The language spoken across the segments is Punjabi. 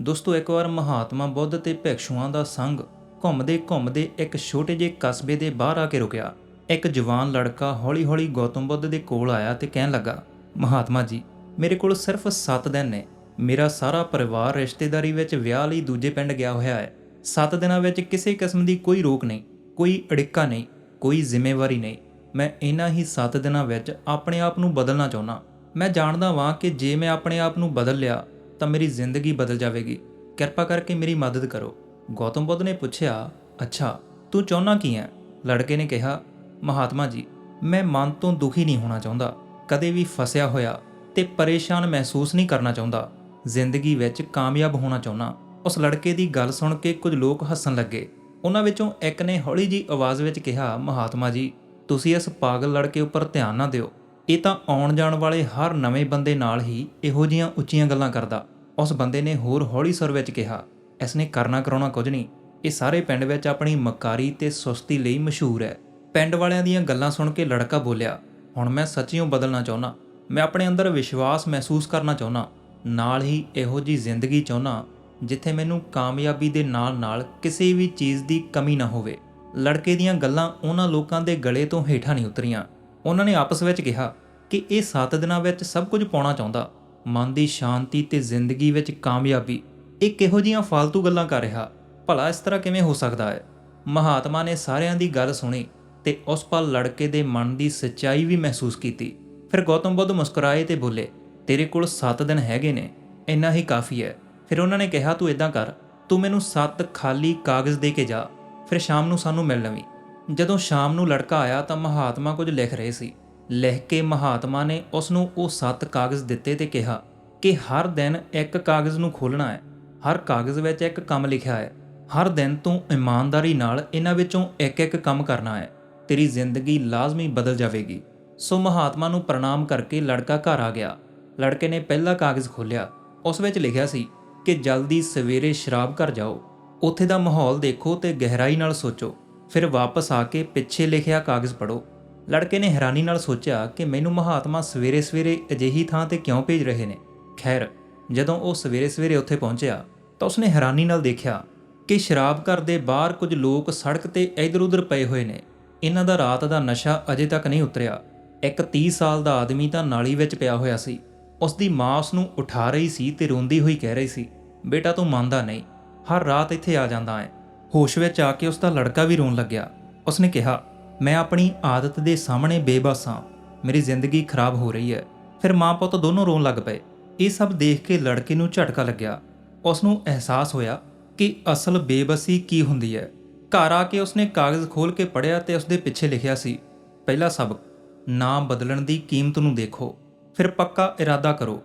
ਦੋਸਤੋ, ਇੱਕ ਵਾਰ ਮਹਾਤਮਾ ਬੁੱਧ ਤੇ ਭਿਕਸ਼ੂਆਂ ਦਾ ਸੰਗ ਘੁੰਮਦੇ ਘੁੰਮਦੇ ਇੱਕ ਛੋਟੇ ਜਿਹੇ ਕਸਬੇ ਦੇ ਬਾਹਰ ਆ ਕੇ ਰੁਕਿਆ। ਇੱਕ ਜਵਾਨ ਲੜਕਾ ਹੌਲੀ-ਹੌਲੀ ਗੌਤਮ ਬੁੱਧ ਦੇ ਕੋਲ ਆਇਆ ਤੇ ਕਹਿਣ ਲੱਗਾ, ਮਹਾਤਮਾ ਜੀ, ਮੇਰੇ ਕੋਲ ਸਿਰਫ 7 ਦਿਨ ਨੇ। ਮੇਰਾ ਸਾਰਾ ਪਰਿਵਾਰ ਰਿਸ਼ਤੇਦਾਰੀ ਵਿੱਚ ਵਿਆਹ ਲਈ ਦੂਜੇ ਪਿੰਡ ਗਿਆ ਹੋਇਆ ਹੈ। 7 ਦਿਨਾਂ ਵਿੱਚ ਕਿਸੇ ਕਿਸਮ ਦੀ ਕੋਈ ਰੋਕ ਨਹੀਂ, ਕੋਈ ਅੜਿੱਕਾ ਨਹੀਂ, ਕੋਈ ਜ਼ਿੰਮੇਵਾਰੀ ਨਹੀਂ। ਮੈਂ ਇਹਨਾਂ ਹੀ 7 ਦਿਨਾਂ ਵਿੱਚ ਆਪਣੇ ਆਪ ਨੂੰ ਬਦਲਣਾ ਚਾਹੁੰਦਾ। ਮੈਂ ਜਾਣਦਾ ਵਾਂ ਕਿ ਜੇ ਮੈਂ ਆਪਣੇ ਆਪ ਨੂੰ ਬਦਲ ਲਿਆ ਤਾਂ ਮੇਰੀ ਜ਼ਿੰਦਗੀ ਬਦਲ ਜਾਵੇਗੀ। ਕਿਰਪਾ ਕਰਕੇ ਮੇਰੀ ਮਦਦ ਕਰੋ। ਗੌਤਮ ਬੁੱਧ ਨੇ ਪੁੱਛਿਆ, ਅੱਛਾ, ਤੂੰ ਚਾਹੁੰਦਾ ਕੀ ਹੈ ਲੜਕੇ ਨੇ ਕਿਹਾ, ਮਹਾਤਮਾ ਜੀ, ਮੈਂ ਮਨ ਤੋਂ ਦੁਖੀ ਨਹੀਂ ਹੋਣਾ ਚਾਹੁੰਦਾ। ਕਦੇ ਵੀ ਫਸਿਆ ਹੋਇਆ ਤੇ ਪਰੇਸ਼ਾਨ ਮਹਿਸੂਸ ਨਹੀਂ ਕਰਨਾ ਚਾਹੁੰਦਾ। ਜ਼ਿੰਦਗੀ ਵਿੱਚ ਕਾਮਯਾਬ ਹੋਣਾ ਚਾਹੁੰਦਾ ਉਸ ਲੜਕੇ ਦੀ ਗੱਲ ਸੁਣ ਕੇ ਕੁਝ ਲੋਕ ਹੱਸਣ ਲੱਗੇ। ਉਹਨਾਂ ਵਿੱਚੋਂ ਇੱਕ ਨੇ ਹੌਲੀ ਜੀ ਆਵਾਜ਼ ਵਿੱਚ ਕਿਹਾ, ਮਹਾਤਮਾ ਜੀ, ਤੁਸੀਂ ਇਸ ਪਾਗਲ ਲੜਕੇ ਉੱਪਰ ਧਿਆਨ ਨਾ ਦਿਓ। ਇਹ ਤਾਂ ਆਉਣ ਜਾਣ ਵਾਲੇ ਹਰ ਨਵੇਂ ਬੰਦੇ ਨਾਲ ਹੀ ਇਹੋ ਜੀਆਂ ਉੱਚੀਆਂ ਗੱਲਾਂ ਕਰਦਾ। ਉਸ ਬੰਦੇ ਨੇ ਹੋਰ ਹੌਲੀ ਸੁਰ ਵਿੱਚ ਕਿਹਾ, ਇਸ ਨੇ ਕਰਨਾ ਕਰਾਉਣਾ ਕੁਝ ਨਹੀਂ। ਇਹ ਸਾਰੇ ਪਿੰਡ ਵਿੱਚ ਆਪਣੀ ਮਕਾਰੀ ਤੇ ਸੁਸਤੀ ਲਈ ਮਸ਼ਹੂਰ ਹੈ। ਪਿੰਡ ਵਾਲਿਆਂ ਦੀਆਂ ਗੱਲਾਂ ਸੁਣ ਕੇ ਲੜਕਾ ਬੋਲਿਆ, ਹੁਣ ਮੈਂ ਸੱਚੀਓ ਬਦਲਣਾ ਚਾਹੁੰਦਾ। ਮੈਂ ਆਪਣੇ ਅੰਦਰ ਵਿਸ਼ਵਾਸ ਮਹਿਸੂਸ ਕਰਨਾ ਚਾਹੁੰਦਾ। ਨਾਲ ਹੀ ਇਹੋ ਜੀ ਜ਼ਿੰਦਗੀ ਚਾਹੁੰਦਾ, ਜਿੱਥੇ ਮੈਨੂੰ ਕਾਮਯਾਬੀ ਦੇ ਨਾਲ-ਨਾਲ ਕਿਸੇ ਵੀ ਚੀਜ਼ ਦੀ ਕਮੀ ਨਾ ਹੋਵੇ। ਲੜਕੇ ਦੀਆਂ ਗੱਲਾਂ ਉਹਨਾਂ ਲੋਕਾਂ ਦੇ ਗਲੇ ਤੋਂ ਹੇਠਾਂ ਨਹੀਂ ਉਤਰੀਆਂ। ਉਹਨਾਂ ਨੇ ਆਪਸ ਵਿੱਚ ਕਿਹਾ ਕਿ ਇਹ 7 ਦਿਨਾਂ ਵਿੱਚ ਸਭ ਕੁਝ ਪਾਉਣਾ ਚਾਹੁੰਦਾ। ਮਨ ਦੀ ਸ਼ਾਂਤੀ ਤੇ ਜ਼ਿੰਦਗੀ ਵਿੱਚ ਕਾਮਯਾਬੀ, ਇਹ ਕਿਹੋ ਜੀਆਂ ਫालतू ਗੱਲਾਂ ਕਰ ਰਿਹਾ? ਭਲਾ ਇਸ ਤਰ੍ਹਾਂ ਕਿਵੇਂ ਹੋ ਸਕਦਾ ਹੈ? ਮਹਾਤਮਾ ਨੇ ਸਾਰਿਆਂ ਦੀ ਗੱਲ ਸੁਣੀ ਤੇ ਉਸ ਪਲ ਲੜਕੇ ਦੇ ਮਨ ਦੀ ਸੱਚਾਈ ਵੀ ਮਹਿਸੂਸ ਕੀਤੀ। ਫਿਰ ਗੌਤਮ ਬੁੱਧ ਮੁਸਕਰਾਏ ਤੇ ਬੋਲੇ, ਤੇਰੇ ਕੋਲ 7 ਦਿਨ ਹੈਗੇ ਨੇ, ਇੰਨਾ ਹੀ ਕਾਫੀ ਹੈ। ਫਿਰ ਉਹਨਾਂ ਨੇ ਕਿਹਾ, ਤੂੰ ਇਦਾਂ ਕਰ, ਤੂੰ ਮੈਨੂੰ 7 ਖਾਲੀ ਕਾਗਜ਼ ਦੇ ਕੇ ਜਾ, ਫਿਰ ਸ਼ਾਮ ਨੂੰ ਸਾਨੂੰ ਮਿਲ ਲਵੀਂ। ਜਦੋਂ ਸ਼ਾਮ ਨੂੰ ਲੜਕਾ ਆਇਆ ਤਾਂ ਮਹਾਤਮਾ ਕੁਝ ਲਿਖ ਰਹੇ ਸੀ। ਲਿਖ ਕੇ ਮਹਾਤਮਾ ਨੇ ਉਸ ਨੂੰ ਉਹ ਸੱਤ ਕਾਗਜ਼ ਦਿੱਤੇ ਤੇ ਕਿਹਾ ਕਿ ਹਰ ਦਿਨ ਇੱਕ ਕਾਗਜ਼ ਨੂੰ ਖੋਲਣਾ ਹੈ, ਹਰ ਕਾਗਜ਼ ਵਿੱਚ ਇੱਕ ਕੰਮ ਲਿਖਿਆ ਹੈ, ਹਰ ਦਿਨ ਤੂੰ ਇਮਾਨਦਾਰੀ ਨਾਲ ਇਹਨਾਂ ਵਿੱਚੋਂ ਇੱਕ-ਇੱਕ ਕੰਮ ਕਰਨਾ ਹੈ, ਤੇਰੀ ਜ਼ਿੰਦਗੀ ਲਾਜ਼ਮੀ ਬਦਲ ਜਾਵੇਗੀ। ਸੋ ਮਹਾਤਮਾ ਨੂੰ ਪ੍ਰਣਾਮ ਕਰਕੇ ਲੜਕਾ ਘਰ ਆ ਗਿਆ। ਲੜਕੇ ਨੇ ਪਹਿਲਾ ਕਾਗਜ਼ ਖੋਲ੍ਹਿਆ। ਉਸ ਵਿੱਚ ਲਿਖਿਆ ਸੀ ਕਿ ਜਲਦੀ ਸਵੇਰੇ ਸ਼ਰਾਬ ਘਰ ਜਾਓ। ਉੱਥੇ ਦਾ ਮਾਹੌਲ ਦੇਖੋ ਤੇ ਗਹਿਰਾਈ ਨਾਲ ਸੋਚੋ। ਫਿਰ ਵਾਪਸ ਆ ਕੇ ਪਿੱਛੇ ਲਿਖਿਆ ਕਾਗਜ਼ ਪੜੋ ਲੜਕੇ ਨੇ ਹੈਰਾਨੀ ਨਾਲ ਸੋਚਿਆ ਕਿ ਮੈਨੂੰ ਮਹਾਤਮਾ ਸਵੇਰੇ-ਸਵੇਰੇ ਅਜਿਹੀ ਥਾਂ ਤੇ ਕਿਉਂ ਭੇਜ ਰਹੇ ਨੇ। ਖੈਰ, ਜਦੋਂ ਉਹ ਸਵੇਰੇ-ਸਵੇਰੇ ਉੱਥੇ ਪਹੁੰਚਿਆ, ਤਾਂ ਉਸਨੇ ਹੈਰਾਨੀ ਨਾਲ ਦੇਖਿਆ ਕਿ ਸ਼ਰਾਬ ਘਰ ਦੇ ਬਾਹਰ ਕੁਝ ਲੋਕ ਸੜਕ ਤੇ ਇੱਧਰ-ਉੱਧਰ ਪਏ ਹੋਏ ਨੇ। ਇਹਨਾਂ ਦਾ ਰਾਤ ਦਾ ਨਸ਼ਾ ਅਜੇ ਤੱਕ ਨਹੀਂ ਉਤਰਿਆ। ਇੱਕ 30 ਸਾਲ ਦਾ ਆਦਮੀ ਤਾਂ ਨਾਲੀ ਵਿੱਚ ਪਿਆ ਹੋਇਆ ਸੀ। ਉਸ ਦੀ ਮਾਂ ਉਸ ਨੂੰ ਉਠਾ ਰਹੀ ਸੀ ਤੇ ਰੋਂਦੀ ਹੋਈ ਕਹਿ ਰਹੀ ਸੀ, ਬੇਟਾ, ਤੂੰ ਮੰਨਦਾ ਨਹੀਂ। ਹਰ ਰਾਤ ਇੱਥੇ ਆ ਜਾਂਦਾ ਹੈ। ਹੋਸ਼ ਵਿੱਚ ਆ ਕੇ ਉਸ ਦਾ ਲੜਕਾ ਵੀ ਰੋਣ ਲੱਗਿਆ। ਉਸਨੇ ਕਿਹਾ ਮੈਂ ਆਪਣੀ ਆਦਤ ਦੇ ਸਾਹਮਣੇ ਬੇਬਸ ਹਾਂ। ਮੇਰੀ ਜ਼ਿੰਦਗੀ ਖਰਾਬ ਹੋ ਰਹੀ ਹੈ। ਫਿਰ ਮਾਂ ਪੁੱਤ ਦੋਨੋਂ ਰੋਣ ਲੱਗ ਪਏ। ਇਹ ਸਭ ਦੇਖ ਕੇ ਲੜਕੇ ਨੂੰ ਝਟਕਾ ਲੱਗਿਆ। ਉਸ ਨੂੰ ਅਹਿਸਾਸ ਹੋਇਆ ਕਿ ਅਸਲ ਬੇਬਸੀ ਕੀ ਹੁੰਦੀ ਹੈ। ਘਰ ਆ ਕੇ ਉਸਨੇ ਕਾਗਜ਼ ਖੋਲ ਕੇ ਪੜ੍ਹਿਆ ਤੇ ਉਸਦੇ ਪਿੱਛੇ ਲਿਖਿਆ ਸੀ, ਪਹਿਲਾ ਸਬਕ ਨਾ ਬਦਲਣ ਦੀ ਕੀਮਤ ਨੂੰ ਦੇਖੋ। ਫਿਰ ਪੱਕਾ ਇਰਾਦਾ ਕਰੋ।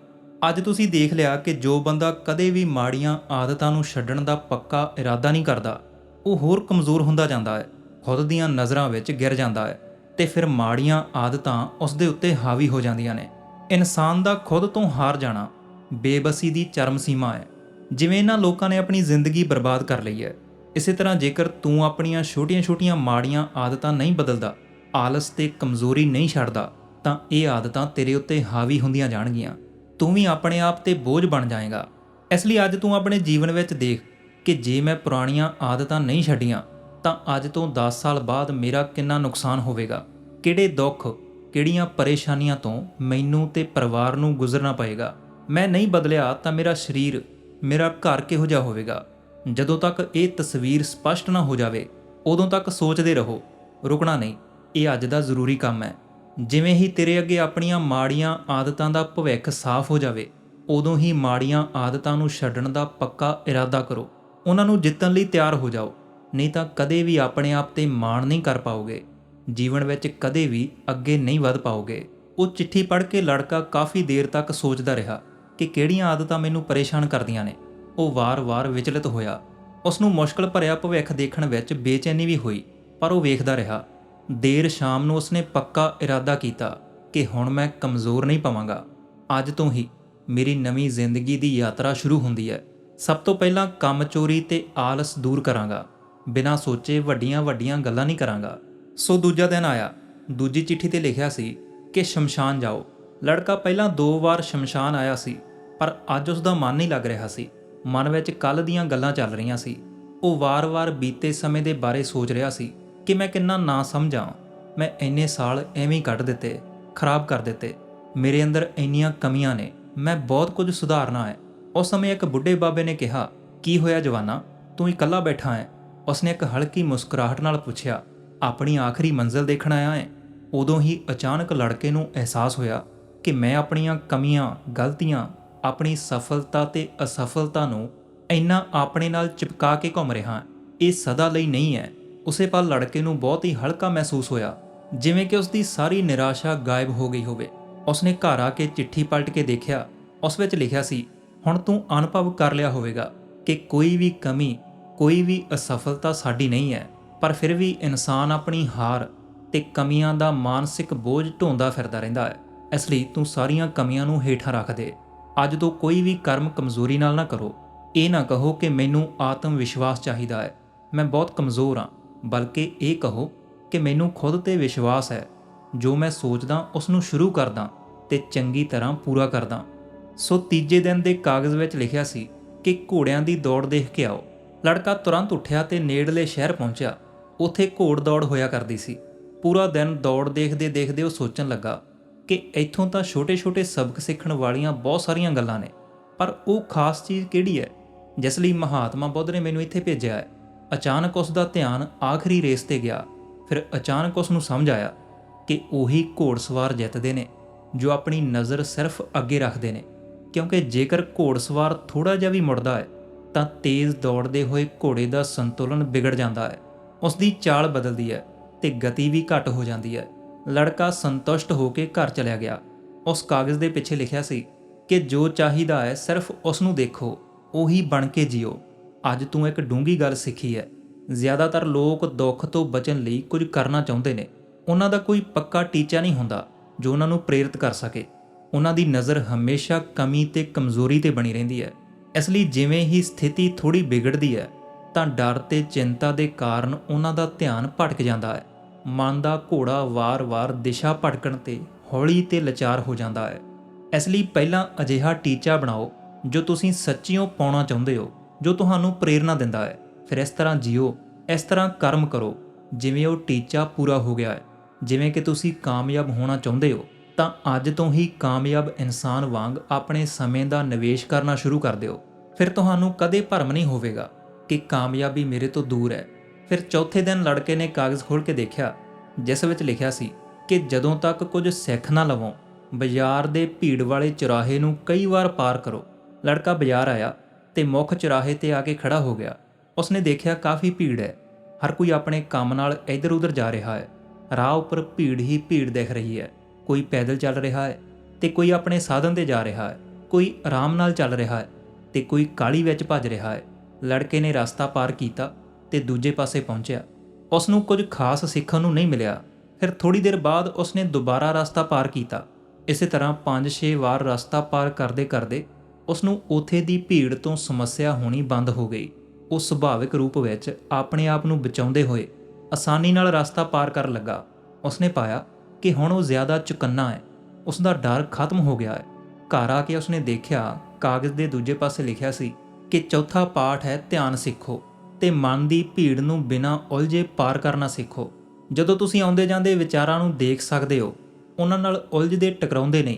ਅੱਜ ਤੁਸੀਂ ਦੇਖ ਲਿਆ ਕਿ ਜੋ ਬੰਦਾ ਕਦੇ ਵੀ ਮਾੜੀਆਂ ਆਦਤਾਂ ਨੂੰ ਛੱਡਣ ਦਾ ਪੱਕਾ ਇਰਾਦਾ ਨਹੀਂ ਕਰਦਾ, ਉਹ ਹੋਰ ਕਮਜ਼ੋਰ ਹੁੰਦਾ ਜਾਂਦਾ ਹੈ। ਖੁਦ ਦੀਆਂ ਨਜ਼ਰਾਂ ਵਿੱਚ ਗਿਰ ਜਾਂਦਾ ਹੈ ਤੇ ਫਿਰ ਮਾੜੀਆਂ ਆਦਤਾਂ ਉਸ ਦੇ ਉੱਤੇ ਹਾਵੀ ਹੋ ਜਾਂਦੀਆਂ ਨੇ। ਇਨਸਾਨ ਦਾ ਖੁਦ ਤੋਂ ਹਾਰ ਜਾਣਾ ਬੇਬਸੀ ਦੀ ਚਰਮ ਸੀਮਾ ਹੈ। ਜਿਵੇਂ ਇਹਨਾਂ ਲੋਕਾਂ ਨੇ ਆਪਣੀ ਜ਼ਿੰਦਗੀ ਬਰਬਾਦ ਕਰ ਲਈ ਹੈ। ਇਸੇ ਤਰ੍ਹਾਂ ਜੇਕਰ ਤੂੰ ਆਪਣੀਆਂ ਛੋਟੀਆਂ-ਛੋਟੀਆਂ ਮਾੜੀਆਂ ਆਦਤਾਂ ਨਹੀਂ ਬਦਲਦਾ, ਆਲਸ ਤੇ ਕਮਜ਼ੋਰੀ ਨਹੀਂ ਛੱਡਦਾ, ਤਾਂ ਇਹ ਆਦਤਾਂ ਤੇਰੇ ਉੱਤੇ ਹਾਵੀ ਹੁੰਦੀਆਂ ਜਾਣਗੀਆਂ। ਤੂੰ ਵੀ ਆਪਣੇ ਆਪ ਤੇ ਬੋਝ ਬਣ ਜਾਏਗਾ। ਇਸ ਲਈ ਅੱਜ ਤੂੰ ਆਪਣੇ ਜੀਵਨ ਵਿੱਚ ਦੇਖ ਕਿ ਜੇ ਮੈਂ ਪੁਰਾਣੀਆਂ ਆਦਤਾਂ ਨਹੀਂ ਛੱਡੀਆਂ ਤਾਂ ਅੱਜ ਤੋਂ 10 ਸਾਲ ਬਾਅਦ ਮੇਰਾ ਕਿੰਨਾ ਨੁਕਸਾਨ ਹੋਵੇਗਾ? ਕਿਹੜੇ ਦੁੱਖ, ਕਿਹੜੀਆਂ ਪਰੇਸ਼ਾਨੀਆਂ ਤੋਂ ਮੈਨੂੰ ਤੇ ਪਰਿਵਾਰ ਨੂੰ ਗੁਜ਼ਰਨਾ ਪਏਗਾ? ਮੈਂ ਨਹੀਂ ਬਦਲਿਆ ਤਾਂ ਮੇਰਾ ਸਰੀਰ, ਮੇਰਾ ਘਰ ਕਿਹੋ ਜਿਹਾ ਹੋਵੇਗਾ? ਜਦੋਂ ਤੱਕ ਇਹ ਤਸਵੀਰ ਸਪਸ਼ਟ ਨਾ ਹੋ ਜਾਵੇ, ਉਦੋਂ ਤੱਕ ਸੋਚਦੇ ਰਹੋ, ਰੁਕਣਾ ਨਹੀਂ, ਇਹ ਅੱਜ ਦਾ ਜ਼ਰੂਰੀ ਕੰਮ ਹੈ। ਜਿਵੇਂ ਹੀ ਤੇਰੇ ਅੱਗੇ ਆਪਣੀਆਂ ਮਾੜੀਆਂ ਆਦਤਾਂ ਦਾ ਭਵਿੱਖ ਸਾਫ਼ ਹੋ ਜਾਵੇ, ਉਦੋਂ ਹੀ ਮਾੜੀਆਂ ਆਦਤਾਂ ਨੂੰ ਛੱਡਣ ਦਾ ਪੱਕਾ ਇਰਾਦਾ ਕਰੋ। ਉਹਨਾਂ ਨੂੰ ਜਿੱਤਣ ਲਈ ਤਿਆਰ ਹੋ ਜਾਓ। ਨਹੀਂ ਤਾਂ ਕਦੇ ਵੀ ਆਪਣੇ ਆਪ ਤੇ ਮਾਣ ਨਹੀਂ ਕਰ ਪਾਓਗੇ। ਜੀਵਨ ਵਿੱਚ ਕਦੇ ਵੀ ਅੱਗੇ ਨਹੀਂ ਵਧ ਪਾਓਗੇ। ਉਹ ਚਿੱਠੀ ਪੜ੍ਹ ਕੇ ਲੜਕਾ ਕਾਫੀ ਦੇਰ ਤੱਕ ਸੋਚਦਾ ਰਿਹਾ ਕਿ ਕਿਹੜੀਆਂ ਆਦਤਾਂ ਮੈਨੂੰ ਪਰੇਸ਼ਾਨ ਕਰਦੀਆਂ ਨੇ। ਉਹ ਵਾਰ-ਵਾਰ ਵਿਚਲਿਤ ਹੋਇਆ। ਉਸ ਨੂੰ ਮੁਸ਼ਕਲ ਭਰਿਆ ਭਵਿੱਖ ਦੇਖਣ ਵਿੱਚ ਬੇਚੈਨੀ ਵੀ ਹੋਈ, ਪਰ ਉਹ ਵੇਖਦਾ ਰਿਹਾ। ਦੇਰ ਸ਼ਾਮ ਨੂੰ ਉਸਨੇ ਪੱਕਾ ਇਰਾਦਾ ਕੀਤਾ ਕਿ ਹੁਣ ਮੈਂ ਕਮਜ਼ੋਰ ਨਹੀਂ ਪਵਾਂਗਾ। ਅੱਜ ਤੋਂ ਹੀ ਮੇਰੀ ਨਵੀਂ ਜ਼ਿੰਦਗੀ ਦੀ ਯਾਤਰਾ ਸ਼ੁਰੂ ਹੁੰਦੀ ਹੈ। ਸਭ ਤੋਂ ਪਹਿਲਾਂ ਕੰਮ ਚੋਰੀ ਤੇ ਆਲਸ ਦੂਰ ਕਰਾਂਗਾ। ਬਿਨਾਂ ਸੋਚੇ ਵੱਡੀਆਂ-ਵੱਡੀਆਂ ਗੱਲਾਂ ਨਹੀਂ ਕਰਾਂਗਾ। ਸੋ ਦੂਜਾ ਦਿਨ ਆਇਆ। ਦੂਜੀ ਚਿੱਠੀ ਤੇ ਲਿਖਿਆ ਸੀ ਕਿ ਸ਼ਮਸ਼ਾਨ ਜਾਓ। ਲੜਕਾ ਪਹਿਲਾਂ ਦੋ ਵਾਰ ਸ਼ਮਸ਼ਾਨ ਆਇਆ ਸੀ, ਪਰ ਅੱਜ ਉਸ ਦਾ ਮਨ ਨਹੀਂ ਲੱਗ ਰਿਹਾ ਸੀ। ਮਨ ਵਿੱਚ ਕੱਲ ਦੀਆਂ ਗੱਲਾਂ ਚੱਲ ਰਹੀਆਂ ਸੀ। ਉਹ ਵਾਰ-ਵਾਰ ਬੀਤੇ ਸਮੇਂ ਦੇ ਬਾਰੇ ਸੋਚ ਰਿਹਾ ਸੀ ਕਿ ਮੈਂ ਕਿੰਨਾ ਨਾ ਸਮਝਾਂ। ਮੈਂ ਇੰਨੇ ਸਾਲ ਐਵੇਂ ਕੱਢ ਦਿੱਤੇ, ਖਰਾਬ ਕਰ ਦਿੱਤੇ। ਮੇਰੇ ਅੰਦਰ ਇੰਨੀਆਂ ਕਮੀਆਂ ਨੇ, ਮੈਂ ਬਹੁਤ ਕੁਝ ਸੁਧਾਰਨਾ ਹੈ। ਉਸ ਸਮੇਂ ਇੱਕ ਬੁੱਢੇ ਬਾਬੇ ਨੇ ਕਿਹਾ, ਕੀ ਹੋਇਆ ਜਵਾਨਾ? ਤੂੰ ਇਕੱਲਾ ਬੈਠਾ ਹੈ। ਉਸਨੇ ਇੱਕ ਹਲਕੀ ਮੁਸਕਰਾਹਟ ਨਾਲ ਪੁੱਛਿਆ, ਆਪਣੀ ਆਖਰੀ ਮੰਜ਼ਿਲ ਦੇਖਣ ਆਇਆ ਹੈ? ਉਦੋਂ ਹੀ ਅਚਾਨਕ ਲੜਕੇ ਨੂੰ ਅਹਿਸਾਸ ਹੋਇਆ ਕਿ ਮੈਂ ਆਪਣੀਆਂ ਕਮੀਆਂ, ਗਲਤੀਆਂ, ਆਪਣੀ ਸਫਲਤਾ ਤੇ ਅਸਫਲਤਾ ਨੂੰ ਇੰਨਾ ਆਪਣੇ ਨਾਲ ਚਿਪਕਾ ਕੇ ਘੁੰਮ ਰਿਹਾ ਇਹ ਸਦਾ ਲਈ ਨਹੀਂ ਹੈ। ਉਸੇ ਪਲ ਲੜਕੇ ਨੂੰ ਬਹੁਤ ਹੀ ਹਲਕਾ ਮਹਿਸੂਸ ਹੋਇਆ, ਜਿਵੇਂ ਕਿ ਉਸ ਦੀ ਸਾਰੀ ਨਿਰਾਸ਼ਾ ਗਾਇਬ ਹੋ ਗਈ ਹੋਵੇ। ਉਸਨੇ ਘਰ ਆ ਕੇ ਚਿੱਠੀ ਪਲਟ ਕੇ ਦੇਖਿਆ। ਉਸ ਵਿੱਚ ਲਿਖਿਆ ਸੀ, ਹੁਣ ਤੂੰ ਅਨੁਭਵ ਕਰ ਲਿਆ ਹੋਵੇਗਾ ਕਿ ਕੋਈ ਵੀ ਕਮੀ ਕੋਈ ਵੀ ਅਸਫਲਤਾ ਸਾਡੀ ਨਹੀਂ ਹੈ, ਪਰ ਫਿਰ ਵੀ ਇਨਸਾਨ ਆਪਣੀ ਹਾਰ ਤੇ ਕਮੀਆਂ ਦਾ ਮਾਨਸਿਕ ਬੋਝ ਢੋਂਦਾ ਫਿਰਦਾ ਰਹਿੰਦਾ ਹੈ। ਇਸ ਲਈ ਤੂੰ ਸਾਰੀਆਂ ਕਮੀਆਂ ਨੂੰ ਹੇਠਾਂ ਰੱਖ ਦੇ। ਅੱਜ ਤੋਂ ਕੋਈ ਵੀ ਕਰਮ ਕਮਜ਼ੋਰੀ ਨਾਲ ਨਾ ਕਰੋ। ਇਹ ਨਾ ਕਹੋ ਕਿ ਮੈਨੂੰ ਆਤਮ ਵਿਸ਼ਵਾਸ ਚਾਹੀਦਾ ਹੈ। ਮੈਂ ਬਹੁਤ ਕਮਜ਼ੋਰ ਹਾਂ, ਬਲਕਿ ਇਹ ਕਹੋ ਕਿ ਮੈਨੂੰ ਖੁਦ ਤੇ ਵਿਸ਼ਵਾਸ ਹੈ। ਜੋ ਮੈਂ ਸੋਚਦਾ, ਉਸ ਨੂੰ ਸ਼ੁਰੂ ਕਰਦਾ ਤੇ ਚੰਗੀ ਤਰ੍ਹਾਂ ਪੂਰਾ ਕਰਦਾ। ਸੋ ਤੀਜੇ ਦਿਨ ਦੇ ਕਾਗਜ਼ ਵਿੱਚ ਲਿਖਿਆ ਸੀ ਕਿ ਘੋੜਿਆਂ ਦੀ ਦੌੜ ਦੇਖ ਕੇ ਆਓ। ਲੜਕਾ ਤੁਰੰਤ ਉੱਠਿਆ ਤੇ ਨੇੜਲੇ ਸ਼ਹਿਰ ਪਹੁੰਚਿਆ। ਉੱਥੇ ਘੋੜ ਦੌੜ ਹੋਇਆ ਕਰਦੀ ਸੀ। ਪੂਰਾ ਦਿਨ ਦੌੜ ਦੇਖਦੇ ਦੇਖਦੇ ਉਹ ਸੋਚਣ ਲੱਗਾ ਕਿ ਇੱਥੋਂ ਤਾਂ ਛੋਟੇ-ਛੋਟੇ ਸਬਕ ਸਿੱਖਣ ਵਾਲੀਆਂ ਬਹੁਤ ਸਾਰੀਆਂ ਗੱਲਾਂ ਨੇ, ਪਰ ਉਹ ਖਾਸ ਚੀਜ਼ ਕਿਹੜੀ ਹੈ? ਜਿਸ ਲਈ ਮਹਾਤਮਾ ਬੁੱਧ ਨੇ ਮੈਨੂੰ ਇੱਥੇ ਭੇਜਿਆ ਹੈ। ਅਚਾਨਕ ਉਸ ਦਾ ਧਿਆਨ ਆਖਰੀ ਰੇਸ ਤੇ ਗਿਆ। ਫਿਰ ਅਚਾਨਕ ਉਸ ਨੂੰ ਸਮਝ ਆਇਆ ਕਿ ਉਹੀ ਘੋੜਸਵਾਰ ਜਿੱਤਦੇ ਨੇ, ਜੋ ਆਪਣੀ ਨਜ਼ਰ ਸਿਰਫ ਅੱਗੇ ਰੱਖਦੇ ਨੇ, ਕਿਉਂਕਿ ਜੇਕਰ ਘੋੜਸਵਾਰ ਥੋੜਾ ਜਿਹਾ ਵੀ ਮੁੜਦਾ ਹੈ ਤਾਂ ਤੇਜ਼ ਦੌੜਦੇ ਹੋਏ ਘੋੜੇ ਦਾ ਸੰਤੁਲਨ ਵਿਗੜ ਜਾਂਦਾ ਹੈ। ਉਸ ਦੀ ਚਾਲ ਬਦਲਦੀ ਹੈ ਤੇ ਗਤੀ ਵੀ ਘੱਟ ਹੋ ਜਾਂਦੀ ਹੈ। ਲੜਕਾ ਸੰਤੁਸ਼ਟ ਹੋ ਕੇ ਘਰ ਚਲਿਆ ਗਿਆ। ਉਸ ਕਾਗਜ਼ ਦੇ ਪਿੱਛੇ ਲਿਖਿਆ ਸੀ ਕਿ ਜੋ ਚਾਹੀਦਾ ਹੈ ਸਿਰਫ ਉਸ ਨੂੰ ਦੇਖੋ, ਉਹੀ ਬਣ ਕੇ ਜਿਓ। ਅੱਜ ਤੂੰ ਇੱਕ ਡੂੰਗੀ ਗੱਲ ਸਿੱਖੀ ਹੈ। ਜ਼ਿਆਦਾਤਰ ਲੋਕ ਦੁੱਖ ਤੋਂ ਬਚਣ ਲਈ ਕੁਝ ਕਰਨਾ ਚਾਹੁੰਦੇ ਨੇ। ਉਹਨਾਂ ਦਾ ਕੋਈ ਪੱਕਾ ਟੀਚਾ ਨਹੀਂ ਹੁੰਦਾ ਜੋ ਉਹਨਾਂ ਨੂੰ ਪ੍ਰੇਰਿਤ ਕਰ ਸਕੇ। ਉਹਨਾਂ ਦੀ ਨਜ਼ਰ ਹਮੇਸ਼ਾ ਕਮੀ ਤੇ ਕਮਜ਼ੋਰੀ ਤੇ ਬਣੀ ਰਹਿੰਦੀ ਹੈ। ਇਸ ਲਈ ਜਿਵੇਂ ਹੀ ਸਥਿਤੀ ਥੋੜੀ ਵਿਗੜਦੀ ਹੈ, ਤਾਂ ਡਰ ਤੇ ਚਿੰਤਾ ਦੇ ਕਾਰਨ ਉਹਨਾਂ ਦਾ ਧਿਆਨ ਭਟਕ ਜਾਂਦਾ ਹੈ। ਮਨ ਦਾ ਘੋੜਾ ਵਾਰ-ਵਾਰ ਦਿਸ਼ਾ ਭਟਕਣ ਤੇ ਹੌਲੀ ਤੇ ਲਾਚਾਰ ਹੋ ਜਾਂਦਾ ਹੈ। ਇਸ ਲਈ ਪਹਿਲਾਂ ਅਜਿਹਾ ਟੀਚਾ ਬਣਾਓ, ਜੋ ਤੁਸੀਂ ਸੱਚੀਓ ਪਾਉਣਾ ਚਾਹੁੰਦੇ ਹੋ, ਜੋ ਤੁਹਾਨੂੰ ਪ੍ਰੇਰਣਾ ਦਿੰਦਾ ਹੈ। ਫਿਰ ਇਸ ਤਰ੍ਹਾਂ ਜੀਓ, ਇਸ ਤਰ੍ਹਾਂ ਕਰਮ ਕਰੋ, ਜਿਵੇਂ ਉਹ ਟੀਚਾ ਪੂਰਾ ਹੋ ਗਿਆ ਹੈ। ਜਿਵੇਂ ਕਿ ਤੁਸੀਂ ਕਾਮਯਾਬ ਹੋਣਾ ਚਾਹੁੰਦੇ ਹੋ। ਤਾਂ ਅੱਜ ਤੋਂ ਹੀ ਕਾਮਯਾਬ ਇਨਸਾਨ ਵਾਂਗ ਆਪਣੇ ਸਮੇਂ ਦਾ ਨਿਵੇਸ਼ ਕਰਨਾ ਸ਼ੁਰੂ ਕਰ ਦਿਓ। ਫਿਰ ਤੁਹਾਨੂੰ ਕਦੇ ਭਰਮ ਨਹੀਂ ਹੋਵੇਗਾ ਕਿ ਕਾਮਯਾਬੀ ਮੇਰੇ ਤੋਂ ਦੂਰ ਹੈ। ਫਿਰ ਚੌਥੇ ਦਿਨ ਲੜਕੇ ਨੇ ਕਾਗਜ਼ ਖੋਲ੍ਹ ਕੇ ਦੇਖਿਆ, ਜਿਸ ਵਿੱਚ ਲਿਖਿਆ ਸੀ ਕਿ ਜਦੋਂ ਤੱਕ ਕੁਝ ਸਿੱਖ ਨਾ ਲਵੋ, ਬਾਜ਼ਾਰ ਦੇ ਭੀੜ ਵਾਲੇ ਚੁਰਾਹੇ ਨੂੰ ਕਈ ਵਾਰ ਪਾਰ ਕਰੋ। ਲੜਕਾ ਬਾਜ਼ਾਰ ਆਇਆ ਤੇ ਮੁੱਖ ਚੁਰਾਹੇ ਤੇ ਆ ਕੇ ਖੜਾ ਹੋ ਗਿਆ। ਉਸਨੇ ਦੇਖਿਆ ਕਾਫੀ ਭੀੜ ਹੈ। ਹਰ ਕੋਈ ਆਪਣੇ ਕੰਮ ਨਾਲ ਇੱਧਰ-ਉੱਧਰ ਜਾ ਰਿਹਾ ਹੈ। ਰਾਹ ਉੱਪਰ ਭੀੜ ਹੀ ਭੀੜ ਦਿਖ ਰਹੀ ਹੈ। ਕੋਈ ਪੈਦਲ ਚੱਲ ਰਿਹਾ ਹੈ ਤੇ ਕੋਈ ਆਪਣੇ ਸਾਧਨ ਤੇ ਜਾ ਰਿਹਾ ਹੈ, ਕੋਈ ਆਰਾਮ ਨਾਲ ਚੱਲ ਰਿਹਾ ਹੈ ਤੇ ਕੋਈ ਕਾਲੀ ਵਿੱਚ ਭੱਜ ਰਿਹਾ ਹੈ। ਲੜਕੇ ਨੇ ਰਸਤਾ ਪਾਰ ਕੀਤਾ ਤੇ ਦੂਜੇ ਪਾਸੇ ਪਹੁੰਚਿਆ। ਉਸ ਨੂੰ ਕੁਝ ਖਾਸ ਸਿੱਖਣ ਨੂੰ ਨਹੀਂ ਮਿਲਿਆ। ਫਿਰ ਥੋੜੀ ਦੇਰ ਬਾਅਦ ਉਸ ਨੇ ਦੁਬਾਰਾ ਰਸਤਾ ਪਾਰ ਕੀਤਾ। ਇਸੇ ਤਰ੍ਹਾਂ 5-6 ਵਾਰ ਰਸਤਾ ਪਾਰ ਕਰਦੇ-ਕਰਦੇ ਉਸ ਨੂੰ ਉਥੇ ਦੀ ਭੀੜ ਤੋਂ ਸਮੱਸਿਆ ਹੋਣੀ ਬੰਦ ਹੋ ਗਈ। ਉਹ ਸੁਭਾਵਿਕ ਰੂਪ ਵਿੱਚ ਆਪਣੇ ਆਪ ਨੂੰ ਬਚਾਉਂਦੇ ਹੋਏ ਆਸਾਨੀ ਨਾਲ ਰਸਤਾ ਪਾਰ ਕਰਨ ਲੱਗਾ। ਉਸਨੇ ਪਾਇਆ ਕਿ ਹੁਣ ਉਹ ਜ਼ਿਆਦਾ ਚੁਕੰਨਾ ਹੈ। ਉਸ ਦਾ ਡਰ ਖਤਮ ਹੋ ਗਿਆ ਹੈ। ਘਰ ਆ ਕੇ ਉਸਨੇ ਦੇਖਿਆ, ਕਾਗਜ਼ ਦੇ ਦੂਜੇ ਪਾਸੇ ਲਿਖਿਆ ਸੀ ਕਿ ਚੌਥਾ ਪਾਠ ਹੈ, ਧਿਆਨ ਸਿੱਖੋ ਤੇ ਮਨ ਦੀ ਭੀੜ ਨੂੰ ਬਿਨਾਂ ਉਲਝੇ ਪਾਰ ਕਰਨਾ ਸਿੱਖੋ। ਜਦੋਂ ਤੁਸੀਂ ਆਉਂਦੇ ਜਾਂਦੇ ਵਿਚਾਰਾਂ ਨੂੰ ਦੇਖ ਸਕਦੇ ਹੋ, ਉਹਨਾਂ ਨਾਲ ਉਲਝਦੇ ਟਕਰਾਉਂਦੇ ਨਹੀਂ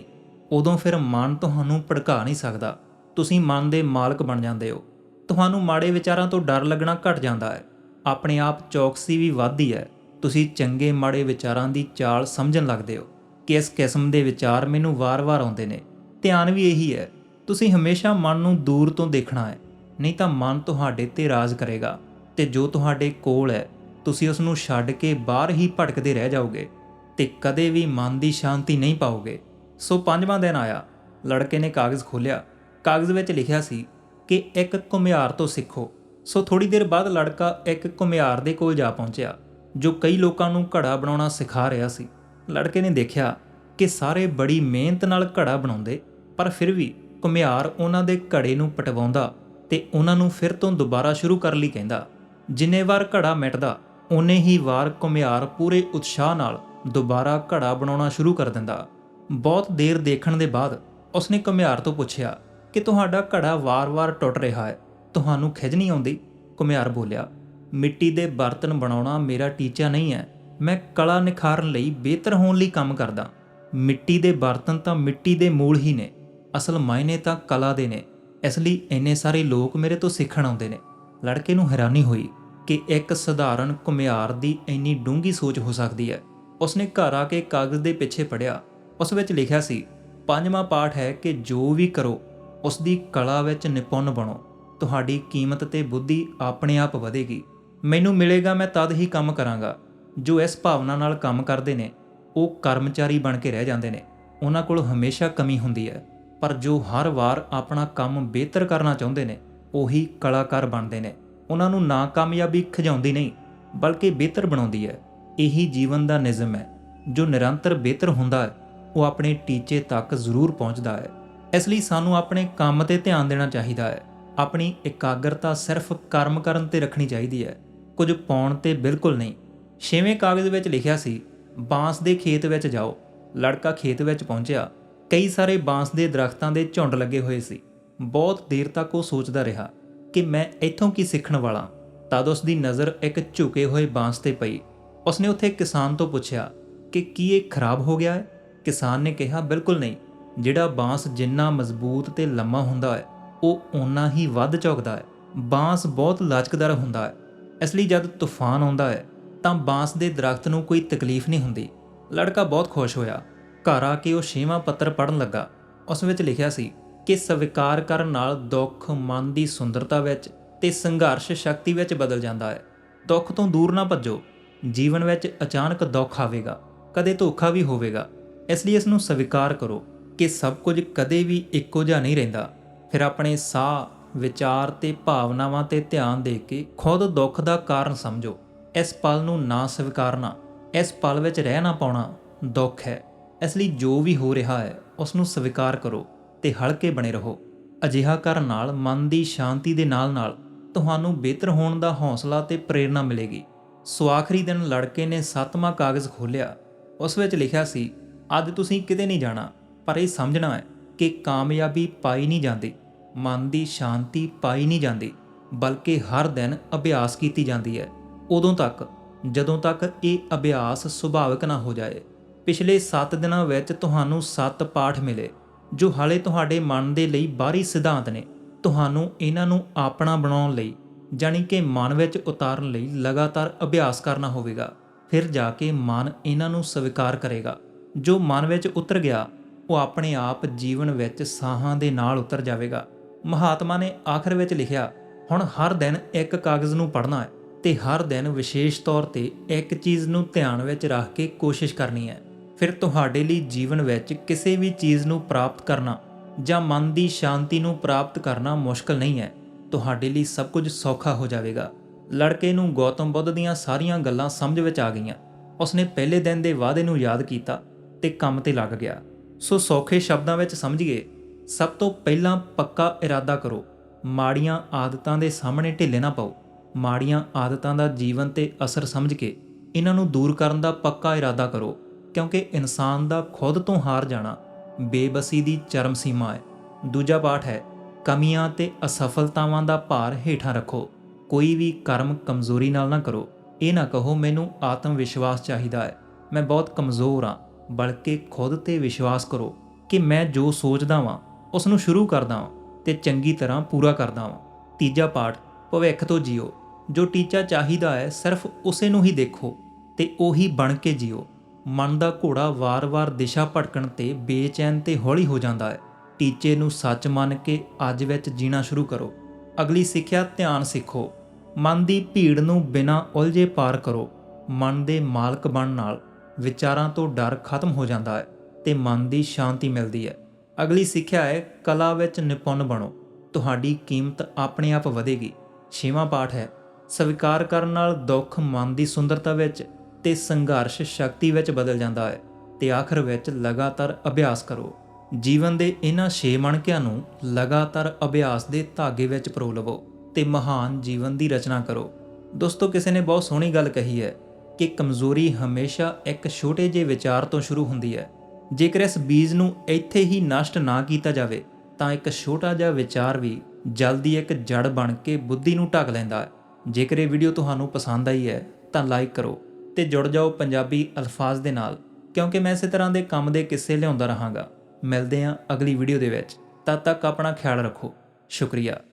ਉਦੋਂ ਫਿਰ ਮਨ ਤੁਹਾਨੂੰ ਭੜਕਾ ਨਹੀਂ ਸਕਦਾ। ਤੁਸੀਂ ਮਨ ਦੇ ਮਾਲਕ ਬਣ ਜਾਂਦੇ ਹੋ। ਤੁਹਾਨੂੰ ਮਾੜੇ ਵਿਚਾਰਾਂ ਤੋਂ ਡਰ ਲੱਗਣਾ ਘਟ ਜਾਂਦਾ ਹੈ। ਆਪਣੇ ਆਪ ਚੌਕਸੀ ਵੀ ਵੱਧਦੀ ਹੈ। ਤੁਸੀਂ ਚੰਗੇ ਮਾੜੇ ਵਿਚਾਰਾਂ ਦੀ ਚਾਲ ਸਮਝਣ ਲੱਗਦੇ ਹੋ ਕਿ ਕਿਸਮ ਦੇ ਵਿਚਾਰ ਮੈਨੂੰ ਵਾਰ-ਵਾਰ ਆਉਂਦੇ ਨੇ। ਧਿਆਨ ਵੀ ਇਹੀ ਹੈ, ਤੁਸੀਂ ਹਮੇਸ਼ਾ ਮਨ ਨੂੰ ਦੂਰ ਤੋਂ ਦੇਖਣਾ ਹੈ, ਨਹੀਂ ਤਾਂ ਮਨ ਤੁਹਾਡੇ ਤੇ ਰਾਜ ਕਰੇਗਾ ਤੇ ਜੋ ਤੁਹਾਡੇ ਕੋਲ ਹੈ, ਤੁਸੀਂ ਉਸ ਨੂੰ ਛੱਡ ਕੇ ਬਾਹਰ ਹੀ ਭਟਕਦੇ ਰਹਿ ਜਾਓਗੇ ਤੇ ਕਦੇ ਵੀ ਮਨ ਦੀ ਸ਼ਾਂਤੀ ਨਹੀਂ ਪਾਓਗੇ। ਸੋ ਪੰਜਵਾਂ ਦਿਨ ਆਇਆ, ਲੜਕੇ ਨੇ ਕਾਗਜ਼ ਖੋਲ੍ਹਿਆ। ਕਾਗਜ਼ ਵਿੱਚ ਲਿਖਿਆ ਸੀ ਕਿ ਇੱਕ ਘੁਮਿਆਰ ਤੋਂ ਸਿੱਖੋ। ਸੋ ਥੋੜੀ ਦੇਰ ਬਾਅਦ ਲੜਕਾ ਇੱਕ ਘੁਮਿਆਰ ਦੇ ਕੋਲ ਜਾ ਪਹੁੰਚਿਆ। ਜੋ ਕਈ ਲੋਕਾਂ ਨੂੰ ਘੜਾ ਬਣਾਉਣਾ ਸਿਖਾ ਰਿਹਾ ਸੀ। ਲੜਕੇ ਨੇ ਦੇਖਿਆ ਕਿ ਸਾਰੇ ਬੜੀ ਮਿਹਨਤ ਨਾਲ ਘੜਾ ਬਣਾਉਂਦੇ, ਪਰ ਫਿਰ ਵੀ ਘੁਮਿਆਰ ਉਹਨਾਂ ਦੇ ਘੜੇ ਨੂੰ ਪਟਵਾਉਂਦਾ ਤੇ ਉਹਨਾਂ ਨੂੰ ਫਿਰ ਤੋਂ ਦੁਬਾਰਾ ਸ਼ੁਰੂ ਕਰਨ ਲਈ ਕਹਿੰਦਾ, ਜਿੰਨੇ ਵਾਰ ਘੜਾ ਮਿਟਦਾ, ਓਨੇ ਹੀ ਵਾਰ ਘੁਮਿਆਰ ਪੂਰੇ ਉਤਸ਼ਾਹ ਨਾਲ ਦੁਬਾਰਾ ਘੜਾ ਬਣਾਉਣਾ ਸ਼ੁਰੂ ਕਰ ਦਿੰਦਾ। ਬਹੁਤ ਦੇਰ ਦੇਖਣ ਦੇ ਬਾਅਦ ਉਸਨੇ ਘੁਮਿਆਰ ਤੋਂ ਪੁੱਛਿਆ ਕਿ, ਤੁਹਾਡਾ ਘੜਾ ਵਾਰ-ਵਾਰ ਟੁੱਟ ਰਿਹਾ ਹੈ, ਤੁਹਾਨੂੰ ਖਿਜ ਨਹੀਂ ਆਉਂਦੀ? ਕੁਮਿਆਰ ਬੋਲਿਆ ਮਿੱਟੀ ਦੇ ਬਰਤਨ ਬਣਾਉਣਾ ਮੇਰਾ ਟੀਚਾ ਨਹੀਂ ਹੈ। ਮੈਂ ਕਲਾ ਨਿਖਾਰਨ ਲਈ ਬਿਹਤਰ ਹੋਣ ਲਈ ਕੰਮ ਕਰਦਾ। ਮਿੱਟੀ ਦੇ ਬਰਤਨ ਤਾਂ ਮਿੱਟੀ ਦੇ ਮੂਲ ਹੀ ਨੇ। ਅਸਲ ਮਾਇਨੇ ਤਾਂ ਕਲਾ ਦੇ ਨੇ। ਇਸ ਲਈ ਇੰਨੇ ਸਾਰੇ ਲੋਕ ਮੇਰੇ ਤੋਂ ਸਿੱਖਣ ਆਉਂਦੇ ਨੇ। ਲੜਕੇ ਨੂੰ ਹੈਰਾਨੀ ਹੋਈ ਕਿ ਇੱਕ ਸਧਾਰਨ ਕੁਮਿਆਰ ਦੀ ਇੰਨੀ ਡੂੰਗੀ ਸੋਚ ਹੋ ਸਕਦੀ ਹੈ। ਉਸਨੇ ਘਰ ਆ ਕੇ ਕਾਗਜ਼ ਦੇ ਪਿੱਛੇ ਪੜਿਆ ਉਸ ਵਿੱਚ ਲਿਖਿਆ ਸੀ, ਪੰਜਵਾਂ ਪਾਠ ਹੈ ਕਿ ਜੋ ਵੀ ਕਰੋ ਉਸ ਦੀ ਕਲਾ ਵਿੱਚ ਨਿਪੁੰਨ ਬਣੋ। ਤੁਹਾਡੀ ਕੀਮਤ ਤੇ ਬੁੱਧੀ ਆਪਣੇ ਆਪ ਵਧੇਗੀ। ਮੈਨੂੰ ਮਿਲੇਗਾ, ਮੈਂ ਤਦ ਹੀ ਕੰਮ ਕਰਾਂਗਾ। ਜੋ ਇਸ ਭਾਵਨਾ ਨਾਲ ਕੰਮ ਕਰਦੇ ਨੇ, ਉਹ ਕਰਮਚਾਰੀ ਬਣ ਕੇ ਰਹਿ ਜਾਂਦੇ ਨੇ। ਉਹਨਾਂ ਕੋਲ ਹਮੇਸ਼ਾ ਕਮੀ ਹੁੰਦੀ ਹੈ, ਪਰ ਜੋ ਹਰ ਵਾਰ ਆਪਣਾ ਕੰਮ ਬਿਹਤਰ ਕਰਨਾ ਚਾਹੁੰਦੇ ਨੇ, ਉਹੀ ਕਲਾਕਾਰ ਬਣਦੇ ਨੇ। ਉਹਨਾਂ ਨੂੰ ਨਾਕਾਮਯਾਬੀ ਖਿਜਾਉਂਦੀ ਨਹੀਂ, ਬਲਕਿ ਬਿਹਤਰ ਬਣਾਉਂਦੀ ਹੈ। ਇਹੀ ਜੀਵਨ ਦਾ ਨਿਯਮ ਹੈ। ਜੋ ਨਿਰੰਤਰ ਬਿਹਤਰ ਹੁੰਦਾ ਹੈ, ਉਹ ਆਪਣੇ ਟੀਚੇ ਤੱਕ ਜ਼ਰੂਰ ਪਹੁੰਚਦਾ ਹੈ। ਇਸ ਲਈ ਸਾਨੂੰ ਆਪਣੇ ਕੰਮ ਤੇ ਧਿਆਨ ਦੇਣਾ ਚਾਹੀਦਾ ਹੈ। ਆਪਣੀ ਇਕਾਗਰਤਾ ਸਿਰਫ ਕਰਮ ਕਰਨ ਤੇ ਰੱਖਣੀ ਚਾਹੀਦੀ ਹੈ। ਕੁਝ ਪਾਉਣ ਤੇ ਬਿਲਕੁਲ ਨਹੀਂ। ਛੇਵੇਂ ਕਾਗਜ਼ ਵਿੱਚ ਲਿਖਿਆ ਸੀ, ਬਾਂਸ ਦੇ ਖੇਤ ਵਿੱਚ ਜਾਓ। ਲੜਕਾ ਖੇਤ ਵਿੱਚ ਪਹੁੰਚਿਆ। ਕਈ ਸਾਰੇ ਬਾਂਸ ਦੇ ਦਰਖਤਾਂ ਦੇ ਝੁੰਡ ਲੱਗੇ ਹੋਏ ਸੀ। ਬਹੁਤ ਦੇਰ ਤੱਕ ਉਹ ਸੋਚਦਾ ਰਿਹਾ ਕਿ ਮੈਂ ਇੱਥੋਂ ਕੀ ਸਿੱਖਣ ਵਾਲਾ। ਤਦ ਉਸ ਦੀ ਨਜ਼ਰ ਇੱਕ ਝੁਕੇ ਹੋਏ ਬਾਂਸ ਤੇ ਪਈ। ਉਸਨੇ ਉੱਥੇ ਕਿਸਾਨ ਤੋਂ ਪੁੱਛਿਆ ਕਿ ਕੀ ਇਹ ਖਰਾਬ ਹੋ ਗਿਆ ਹੈ? ਕਿਸਾਨ ਨੇ ਕਿਹਾ, ਬਿਲਕੁਲ ਨਹੀਂ। ਜਿਹੜਾ ਬਾਂਸ ਜਿੰਨਾ ਮਜ਼ਬੂਤ ਤੇ ਲੰਮਾ ਹੁੰਦਾ ਹੈ, ਉਹ ਓਨਾ ਹੀ ਵੱਧ ਝੁਕਦਾ ਹੈ। ਬਾਂਸ ਬਹੁਤ ਲਚਕਦਾਰ ਹੁੰਦਾ ਹੈ। ਇਸ ਲਈ ਜਦ ਤੂਫਾਨ ਆਉਂਦਾ ਹੈ, ਤਾਂ ਬਾਂਸ ਦੇ ਦਰਖਤ ਨੂੰ ਕੋਈ ਤਕਲੀਫ ਨਹੀਂ ਹੁੰਦੀ। ਲੜਕਾ ਬਹੁਤ ਖੁਸ਼ ਹੋਇਆ। ਘਰ ਆ ਕੇ ਉਹ ਛੇਵਾਂ ਪੱਤਰ ਪੜਨ ਲੱਗਾ। ਉਸ ਵਿੱਚ ਲਿਖਿਆ ਸੀ ਕਿ ਸਵੀਕਾਰ ਕਰਨ ਨਾਲ ਦੁੱਖ ਮਨ ਦੀ ਸੁੰਦਰਤਾ ਵਿੱਚ ਤੇ ਸੰਘਰਸ਼ ਸ਼ਕਤੀ ਵਿੱਚ ਬਦਲ ਜਾਂਦਾ ਹੈ। ਦੁੱਖ ਤੋਂ ਦੂਰ ਨਾ ਭੱਜੋ। ਜੀਵਨ ਵਿੱਚ ਅਚਾਨਕ ਦੁੱਖ ਆਵੇਗਾ। ਕਦੇ ਧੋਖਾ ਵੀ ਹੋਵੇਗਾ। ਇਸ ਲਈ ਇਸ ਨੂੰ ਸਵੀਕਾਰ ਕਰੋ ਕਿ ਸਭ ਕੁਝ ਕਦੇ ਵੀ ਇੱਕੋ ਜਿਹਾ ਨਹੀਂ ਰਹਿੰਦਾ। ਫਿਰ ਆਪਣੇ ਸਾਹ ਵਿਚਾਰ ਤੇ ਭਾਵਨਾਵਾਂ ਤੇ ਧਿਆਨ ਦੇ ਕੇ ਖੁਦ ਦੁੱਖ ਦਾ ਕਾਰਨ ਸਮਝੋ। ਇਸ ਪਲ ਨੂੰ ਨਾ ਸਵੀਕਾਰਨਾ, ਇਸ ਪਲ ਵਿੱਚ ਰਹਿ ਨਾ ਪਾਉਣਾ ਦੁੱਖ ਹੈ। ਇਸ ਲਈ ਜੋ ਵੀ ਹੋ ਰਿਹਾ ਹੈ, ਉਸ ਨੂੰ ਸਵੀਕਾਰ ਕਰੋ ਤੇ ਹਲਕੇ ਬਣੇ ਰਹੋ। ਅਜਿਹਾ ਕਰਨ ਨਾਲ ਮਨ ਦੀ ਸ਼ਾਂਤੀ ਦੇ ਨਾਲ-ਨਾਲ ਤੁਹਾਨੂੰ ਬਿਹਤਰ ਹੋਣ ਦਾ ਹੌਸਲਾ ਤੇ ਪ੍ਰੇਰਣਾ ਮਿਲੇਗੀ। ਸੋ ਆਖਰੀ ਦਿਨ ਲੜਕੇ ਨੇ ਸੱਤਵਾਂ ਕਾਗਜ਼ ਖੋਲ੍ਹਿਆ। ਉਸ ਵਿੱਚ ਲਿਖਿਆ ਸੀ, ਅੱਜ ਤੁਸੀਂ ਕਿਤੇ ਨਹੀਂ ਜਾਣਾ, ਪਰ ਇਹ ਸਮਝਣਾ ਹੈ ਕਿ ਕਾਮਯਾਬੀ ਪਾਈ ਨਹੀਂ ਜਾਂਦੀ। ਮਨ ਦੀ ਸ਼ਾਂਤੀ ਪਾਈ ਨਹੀਂ ਜਾਂਦੀ, ਬਲਕਿ ਹਰ ਦਿਨ ਅਭਿਆਸ ਕੀਤੀ ਜਾਂਦੀ ਹੈ। ਉਦੋਂ ਤੱਕ, ਜਦੋਂ ਤੱਕ ਇਹ ਅਭਿਆਸ ਸੁਭਾਵਿਕ ਨਾ ਹੋ ਜਾਏ, ਪਿਛਲੇ 7 ਦਿਨਾਂ ਵਿੱਚ ਤੁਹਾਨੂੰ 7 ਪਾਠ ਮਿਲੇ, ਜੋ ਹਾਲੇ ਤੁਹਾਡੇ ਮਨ ਦੇ ਲਈ ਬਾਹਰੀ ਸਿਧਾਂਤ ਨੇ। ਤੁਹਾਨੂੰ ਇਹਨਾਂ ਨੂੰ ਆਪਣਾ ਬਣਾਉਣ ਲਈ ਜਾਨੀ ਕਿ ਮਨ ਵਿੱਚ ਉਤਾਰਨ ਲਈ ਲਗਾਤਾਰ ਅਭਿਆਸ ਕਰਨਾ ਹੋਵੇਗਾ। ਫਿਰ ਜਾ ਕੇ ਮਨ ਇਹਨਾਂ ਨੂੰ ਸਵੀਕਾਰ ਕਰੇਗਾ। ਜੋ ਮਨ ਵਿੱਚ ਉਤਰ ਗਿਆ, ਉਹ ਆਪਣੇ ਆਪ ਜੀਵਨ ਵਿੱਚ ਸਾਹਾਂ ਦੇ ਨਾਲ ਉਤਰ ਜਾਵੇਗਾ। ਮਹਾਤਮਾ ਨੇ ਆਖਰ ਵਿੱਚ ਲਿਖਿਆ, ਹੁਣ ਹਰ ਦਿਨ ਇੱਕ ਕਾਗਜ਼ ਨੂੰ ਪੜ੍ਹਨਾ ਹੈ ਤੇ ਹਰ ਦਿਨ ਵਿਸ਼ੇਸ਼ ਤੌਰ ਤੇ ਇੱਕ ਚੀਜ਼ ਨੂੰ ਧਿਆਨ ਵਿੱਚ ਰੱਖ ਕੇ ਕੋਸ਼ਿਸ਼ ਕਰਨੀ ਹੈ। ਫਿਰ ਤੁਹਾਡੇ ਲਈ ਜੀਵਨ ਵਿੱਚ ਕਿਸੇ ਵੀ ਚੀਜ਼ ਨੂੰ ਪ੍ਰਾਪਤ ਕਰਨਾ ਜਾਂ ਮਨ ਦੀ ਸ਼ਾਂਤੀ ਨੂੰ ਪ੍ਰਾਪਤ ਕਰਨਾ ਮੁਸ਼ਕਲ ਨਹੀਂ ਹੈ। ਤੁਹਾਡੇ ਲਈ ਸਭ ਕੁਝ ਸੌਖਾ ਹੋ ਜਾਵੇਗਾ। ਲੜਕੇ ਨੂੰ ਗੌਤਮ ਬੁੱਧ ਦੀਆਂ ਸਾਰੀਆਂ ਗੱਲਾਂ ਸਮਝ ਵਿੱਚ ਆ ਗਈਆਂ। ਉਸਨੇ ਪਹਿਲੇ ਦਿਨ ਦੇ ਵਾਅਦੇ ਨੂੰ ਯਾਦ ਕੀਤਾ ਤੇ ਕੰਮ ਤੇ ਲੱਗ ਗਿਆ। ਸੋ ਸੌਖੇ ਸ਼ਬਦਾਂ ਵਿੱਚ ਸਮਝੀਏ ਸਭ ਤੋਂ ਪਹਿਲਾਂ ਪੱਕਾ ਇਰਾਦਾ ਕਰੋ। ਮਾੜੀਆਂ ਆਦਤਾਂ ਦੇ ਸਾਹਮਣੇ ਢਿੱਲੇ ਨਾ ਪਾਓ। ਮਾੜੀਆਂ ਆਦਤਾਂ ਦਾ ਜੀਵਨ ਤੇ ਅਸਰ ਸਮਝ ਕੇ ਇਹਨਾਂ ਨੂੰ ਦੂਰ ਕਰਨ ਦਾ ਪੱਕਾ ਇਰਾਦਾ ਕਰੋ, ਕਿਉਂਕਿ ਇਨਸਾਨ ਦਾ ਖੁਦ ਤੋਂ ਹਾਰ ਜਾਣਾ ਬੇਬਸੀ ਦੀ ਚਰਮ ਸੀਮਾ ਹੈ। ਦੂਜਾ ਪਾਠ ਹੈ, ਕਮੀਆਂ ਤੇ ਅਸਫਲਤਾਵਾਂ ਦਾ ਭਾਰ ਹੇਠਾਂ ਰੱਖੋ। ਕੋਈ ਵੀ ਕਰਮ ਕਮਜ਼ੋਰੀ ਨਾਲ ਨਾ ਕਰੋ। ਇਹ ਨਾ ਕਹੋ, ਮੈਨੂੰ ਆਤਮ ਵਿਸ਼ਵਾਸ ਚਾਹੀਦਾ ਹੈ। ਮੈਂ ਬਹੁਤ ਕਮਜ਼ੋਰ ਹਾਂ, ਬਲਕਿ ਖੁਦ ਤੇ ਵਿਸ਼ਵਾਸ ਕਰੋ ਕਿ ਮੈਂ ਜੋ ਸੋਚਦਾ ਵਾਂ ਉਸ ਨੂੰ ਸ਼ੁਰੂ ਕਰਦਾ ਹਾਂ ਤੇ ਚੰਗੀ ਤਰ੍ਹਾਂ ਪੂਰਾ ਕਰਦਾ ਵਾਂ ਤੀਜਾ ਪਾਠ, ਭਵਿੱਖ ਤੋਂ ਜੀਓ। ਜੋ ਟੀਚਾ ਚਾਹੀਦਾ ਹੈ, ਸਿਰਫ ਉਸੇ ਨੂੰ ਹੀ ਦੇਖੋ ਤੇ ਉਹੀ ਬਣ ਕੇ ਜੀਓ। ਮਨ ਦਾ ਘੋੜਾ ਵਾਰ-ਵਾਰ ਦਿਸ਼ਾ ਭਟਕਣ ਤੇ ਬੇਚੈਨ ਤੇ ਹੌਲੀ ਹੋ ਜਾਂਦਾ ਹੈ। ਟੀਚੇ ਨੂੰ ਸੱਚ ਮੰਨ ਕੇ ਅੱਜ ਵਿੱਚ ਜੀਣਾ ਸ਼ੁਰੂ ਕਰੋ। ਅਗਲੀ ਸਿੱਖਿਆ ਧਿਆਨ ਸਿੱਖੋ। ਮਨ ਦੀ ਭੀੜ ਨੂੰ ਬਿਨਾਂ ਉਲਝੇ ਪਾਰ ਕਰੋ। ਮਨ ਦੇ ਮਾਲਕ ਬਣਨ ਨਾਲ ਵਿਚਾਰਾਂ ਤੋਂ ਡਰ ਖਤਮ ਹੋ ਜਾਂਦਾ ਹੈ ਤੇ ਮਨ ਦੀ ਸ਼ਾਂਤੀ ਮਿਲਦੀ ਹੈ। ਅਗਲੀ ਸਿੱਖਿਆ ਹੈ, ਕਲਾ ਵਿੱਚ ਨਿਪੁੰਨ ਬਣੋ। ਤੁਹਾਡੀ ਕੀਮਤ ਆਪਣੇ ਆਪ ਵਧੇਗੀ। ਛੇਵਾਂ ਪਾਠ ਹੈ, ਸਵੀਕਾਰ ਕਰਨ ਨਾਲ ਦੁੱਖ, ਮਨ ਦੀ ਸੁੰਦਰਤਾ ਵਿੱਚ ਤੇ ਸੰਘਰਸ਼ ਸ਼ਕਤੀ ਵਿੱਚ ਬਦਲ ਜਾਂਦਾ ਹੈ ਤੇ ਆਖਰ ਵਿੱਚ ਲਗਾਤਾਰ ਅਭਿਆਸ ਕਰੋ। ਜੀਵਨ ਦੇ ਇਹਨਾਂ ਛੇ ਮਣਕਿਆਂ ਨੂੰ ਲਗਾਤਾਰ ਅਭਿਆਸ ਦੇ ਧਾਗੇ ਵਿੱਚ ਪਰੋ ਲਵੋ ਤੇ ਮਹਾਨ ਜੀਵਨ ਦੀ ਰਚਨਾ ਕਰੋ। ਦੋਸਤੋ, ਕਿਸੇ ਨੇ ਬਹੁਤ ਸੋਹਣੀ ਗੱਲ ਕਹੀ ਹੈ ਕਿ ਕਮਜ਼ੋਰੀ ਹਮੇਸ਼ਾ ਇੱਕ ਛੋਟੇ ਜਿਹੇ ਵਿਚਾਰ ਤੋਂ ਸ਼ੁਰੂ ਹੁੰਦੀ ਹੈ। ਜੇਕਰ ਇਸ ਬੀਜ ਨੂੰ ਇੱਥੇ ਹੀ ਨਸ਼ਟ ਨਾ ਕੀਤਾ ਜਾਵੇ, ਤਾਂ ਇੱਕ ਛੋਟਾ ਜਿਹਾ ਵਿਚਾਰ ਵੀ ਜਲਦੀ ਇੱਕ ਜੜ ਬਣ ਕੇ ਬੁੱਧੀ ਨੂੰ ਢੱਕ ਲੈਂਦਾ ਹੈ। ਜੇਕਰ ਇਹ ਵੀਡੀਓ ਤੁਹਾਨੂੰ ਪਸੰਦ ਆਈ ਹੈ, ਤਾਂ ਲਾਈਕ ਕਰੋ ਤੇ ਜੁੜ ਜਾਓ ਪੰਜਾਬੀ ਅਲਫਾਜ਼ ਦੇ ਨਾਲ, ਕਿਉਂਕਿ ਮੈਂ ਇਸੇ ਤਰ੍ਹਾਂ ਦੇ ਕੰਮ ਦੇ ਕਿੱਸੇ ਲਿਆਉਂਦਾ ਰਹਾਂਗਾ। ਮਿਲਦੇ ਹਾਂ ਅਗਲੀ ਵੀਡੀਓ ਦੇ ਵਿੱਚ। ਤਦ ਤੱਕ ਆਪਣਾ ਖਿਆਲ ਰੱਖੋ। ਸ਼ੁਕਰੀਆ।